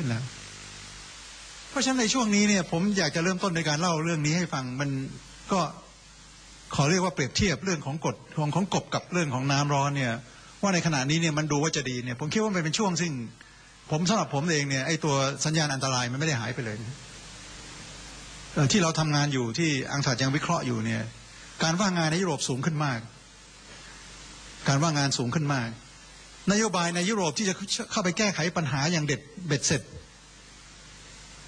ขึ้นแล้ว เพราะฉะนั้นในช่วงนี้เนี่ยผมอยากจะเริ่มต้นในการเล่าเรื่องนี้ให้ฟังมันก็ขอเรียกว่าเปรียบเทียบเรื่องของกฎของของกบกับเรื่องของน้ำร้อนเนี่ย ว่าในขณะนี้เนี่ยมันดูว่าจะดีเนี่ย ผมคิดว่ามันเป็นช่วงซึ่ง ผมสำหรับผมเองเนี่ยไอ้ตัวสัญญาณอันตรายมันไม่ได้หายไปเลยเที่เราทำงานอยู่ที่อังกฤษยังวิเคราะห์อยู่เนี่ย การว่างงานในยุโรปสูงขึ้นมาก การว่างงานสูงขึ้นมาก นโยบายในยุโรปที่จะเข้าไปแก้ไขปัญหาอย่างเด็ดเบ็ดเสร็จ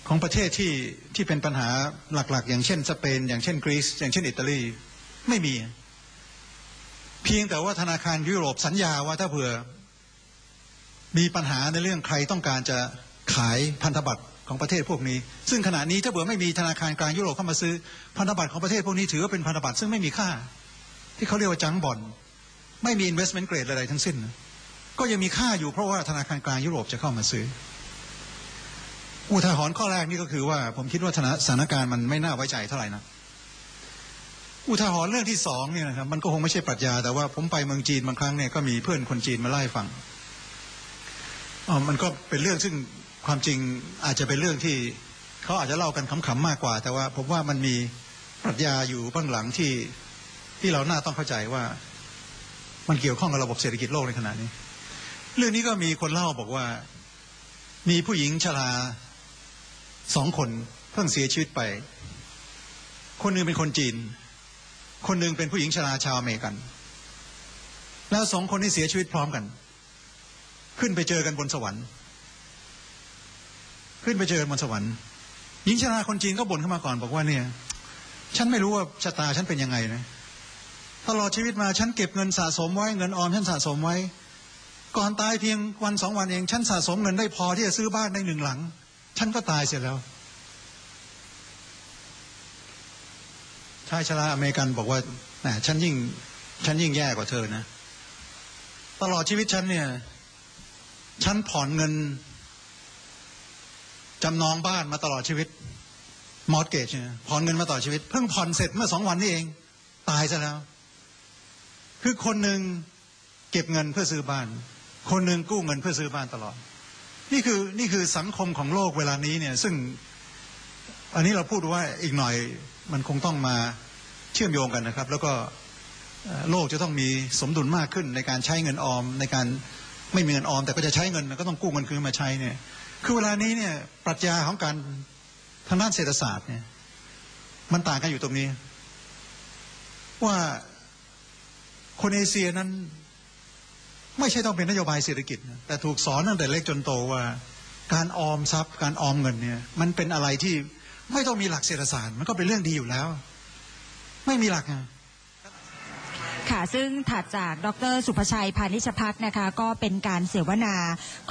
ของประเทศที่ที่เป็นปัญหาหลักๆ อย่างเช่นสเปน อย่างเช่นกรีซอย่างเช่นอิตาลีไม่มี เพียงแต่ว่าธนาคารยุโรปสัญญาว่าถ้าเผื่อ มีปัญหาในเรื่องใครต้องการจะขายพันธบัตรของประเทศพวกนี้ ซึ่งขณะนี้ถ้าเผื่อไม่มีธนาคารกลางยุโรปเข้ามาซื้อพันธบัตรของประเทศพวกนี้ถือว่าเป็นพันธบัตรซึ่งไม่มีค่า ที่เขาเรียกว่าจังบอลไม่มี investment grade อะไรทั้งสิ้น ก็ยังมีค่าอยู่เพราะว่าธนาคารกลางยุโรปจะเข้ามาซื้อ อุทาหรณ์ข้อแรกนี่ก็คือว่า ผมคิดว่าสถานการณ์มันไม่น่าไว้ใจเท่าไหร่นะอุทาหรณ์เรื่องที่สองเนี่ยนะครับมันก็คงไม่ใช่ปรัชญา แต่ว่าผมไปเมืองจีนบางครั้งเนี่ยก็มีเพื่อนคนจีนมาเล่ฟังอ๋อมันก็เป็นเรื่องซึ่งความจริงอาจจะเป็นเรื่องที่เขาอาจจะเล่ากันขำๆมากกว่า แต่ว่าผมว่ามันมีปรัชญาอยู่เบื้องหลังที่ที่เราน่าต้องเข้าใจว่า มันเกี่ยวข้องกับระบบเศรษฐกิจโลกในขณะนี้ เรื่องนี้ก็มีคนเล่าบอกว่า มีผู้หญิงชราสองคนเพิ่งเสียชีวิตไป คนนึงเป็นคนจีน คนนึงเป็นผู้หญิงชราชาวอเมริกัน แล้วสองคนนี้เสียชีวิตพร้อมกัน ขึ้นไปเจอกันบนสวรรค์ ขึ้นไปเจอกันบนสวรรค์ หญิงชราคนจีนก็บ่นเข้ามาก่อนบอกว่าเนี่ย ฉันไม่รู้ว่าชะตาฉันเป็นยังไงนะตลอดชีวิตมาฉันเก็บเงินสะสมไว้เงินออมฉันสะสมไว้ ก่อนตายเพียงวันสองวันเอง ฉันสะสมเงินได้พอที่จะซื้อบ้านได้หนึ่งหลัง ฉันก็ตายเสร็จแล้วชายชราอเมริกันบอกว่าแหมฉันยิ่ง ฉันยิ่งแย่กว่าเธอนะ ตลอดชีวิตฉันเนี่ย ฉันผ่อนเงินจำนองบ้านมาตลอดชีวิต มอร์เกจเนี่ยผ่อนเงินมาตลอดชีวิต เพิ่งผ่อนเสร็จเมื่อสองวันนี้เอง ตายซะแล้ว คือคนหนึ่งเก็บเงินเพื่อซื้อบ้าน คนหนึ่งกู้เงินเพื่อซื้อบ้านตลอด นี่คือนี่คือสังคมของโลกเวลานี้เนี่ยซึ่งอันนี้เราพูดว่าอีกหน่อยมันคงต้องมาเชื่อมโยงกันนะครับ แล้วก็โลกจะต้องมีสมดุลมากขึ้นในการใช้เงินออมในการไม่มีเงินออม แต่ก็จะใช้เงินก็ต้องกู้เงินคืนมาใช้เนี่ยคือเวลานี้เนี่ยปรัชญาของการทางด้านเศรษฐศาสตร์เนี่ยมันต่างกันอยู่ตรงนี้ ว่าคนเอเชียนั้น ไม่ใช่ต้องเป็นนโยบายเศรษฐกิจนะแต่ถูกสอนตั้งแต่เล็กจนโตว่า การออมทรัพย์ การออมเงินเนี่ย มันเป็นอะไรที่ไม่ต้องมีหลักเศรษฐศาสตร์มันก็เป็นเรื่องดีอยู่แล้ว ไม่มีหลักไง ค่ะ ซึ่งถัดจากดรสุภชัยพานิชพักนะคะ ก็เป็นการเสวนา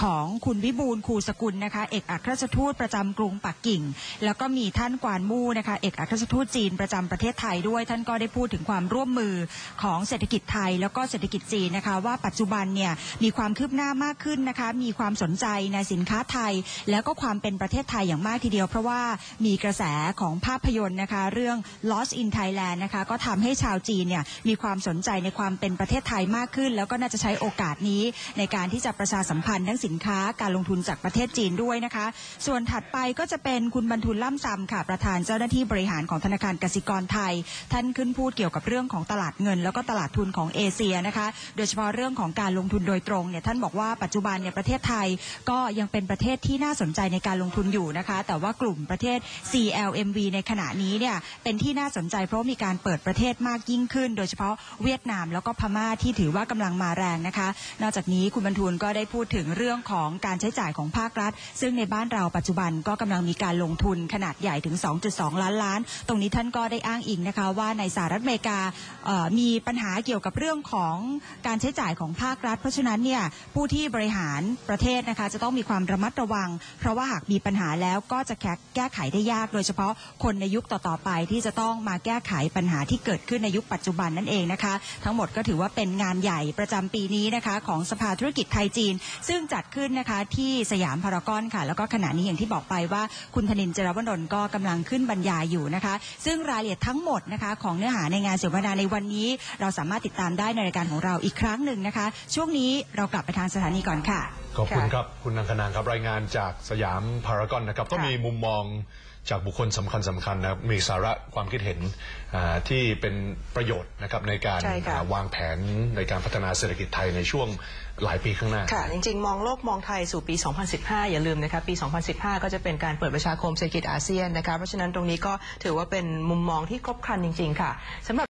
ของคุณวิบูลคูสกุลนะคะ เอกอัครราชทูตประจำกรุงปักกิ่ง แล้วก็มีท่านกวานมู่นะคะ เอกอัครราชทูตจีนประจำประเทศไทยด้วย ท่านก็ได้พูดถึงความร่วมมือของเศรษฐกิจไทย แล้วก็เศรษฐกิจจีนนะคะ ว่าปัจจุบันเนี่ยมีความคืบหน้ามากขึ้นนะคะ มีความสนใจในสินค้าไทย แล้วก็ความเป็นประเทศไทยอย่างมากทีเดียว เพราะว่ามีกระแสของภาพยนตร์นะคะ เรื่อง Lost in Thailand นะคะ ก็ทำให้ชาวจีนเนี่ยมีความสนใจในความเป็นประเทศไทยมากขึ้น แล้วก็น่าจะใช้โอกาสนี้ในการที่จะประชาสัมพันธ์ทั้งสินค้าการลงทุนจากประเทศจีนด้วยนะคะ ส่วนถัดไปก็จะเป็นคุณบรรทุลล่ำซำค่ะ ประธานเจ้าหน้าที่บริหารของธนาคารกสิกรไทย ท่านขึ้นพูดเกี่ยวกับเรื่องของตลาดเงิน แล้วก็ตลาดทุนของเอเชียนะคะ โดยเฉพาะเรื่องของการลงทุนโดยตรงเนี่ยท่านบอกว่าปัจจุบันเนี่ยประเทศไทยก็ยังเป็นประเทศที่น่าสนใจในการลงทุนอยู่นะคะ แต่ว่ากลุ่มประเทศ CLMV ในขณะนี้เนี่ยเป็นที่น่าสนใจเพราะมีการเปิดประเทศมากยิ่งขึ้น โดยเฉพาะเวีียดนามแล้วก็พม่าที่ถือว่ากำลังมาแรงนะคะ นอกจากนี้คุณบรรทูลก็ได้พูดถึงเรื่องของการใช้จ่ายของภาครัฐ ซึ่งในบ้านเราปัจจุบันก็กำลังมีการลงทุนขนาดใหญ่ถึง 2.2 ล้านล้าน ตรงนี้ท่านก็ได้อ้างอิงนะคะ ว่าในสหรัฐอเมริกามีปัญหาเกี่ยวกับเรื่องของการใช้จ่ายของภาครัฐ เพราะฉะนั้นเนี่ยผู้ที่บริหารประเทศนะคะจะต้องมีความระมัดระวัง เพราะว่าหากมีปัญหาแล้วก็จะแก้ไขได้ยาก โดยเฉพาะคนในยุคต่อๆไปที่จะต้องมาแก้ไขปัญหาที่เกิดขึ้นในยุคปัจจุบันนั่นเองนะคะทั้งหมดก็ถือว่าเป็นงานใหญ่ประจำปีนี้นะคะ ของสภาธุรกิจไทยจีน ซึ่งจัดขึ้นนะคะที่สยามพารากอนค่ะ แล้วก็ขณะนี้อย่างที่บอกไปว่าคุณธนินทร์เจรวนนท์ก็กำลังขึ้นบรรยายอยู่นะคะ ซึ่งรายละเอียดทั้งหมดนะคะ ของเนื้อหาในงานเสวนาในวันนี้ เราสามารถติดตามได้ในรายการของเราอีกครั้งหนึ่งนะคะ ช่วงนี้เรากลับไปทางสถานีก่อนค่ะขอบคุณครับ คุณนังคนางครับรายงานจากสยามพารากอนนะครับก็มีมุมมอง จากบุคคลสำคัญสคัญๆนะครับมีสาระความคิดเห็นอ่าที่เป็นประโยชน์นะครับในการใช่ค่ะ อ่าวางแผนในการพัฒนาเศรษฐกิจไทยในช่วงหลายปีข้างหน้า ค่ะ จริง ๆ มองโลกมองไทยสู่ปี 2015 อย่าลืมนะคะปี 2015 ก็จะเป็นการเปิดประชาคมเศรษฐกิจอาเซียนนะคะเพราะฉะนั้นตรงนี้ก็ถือว่าเป็นมุมมองที่ครบครันจริง ๆ ค่ะสำหรับ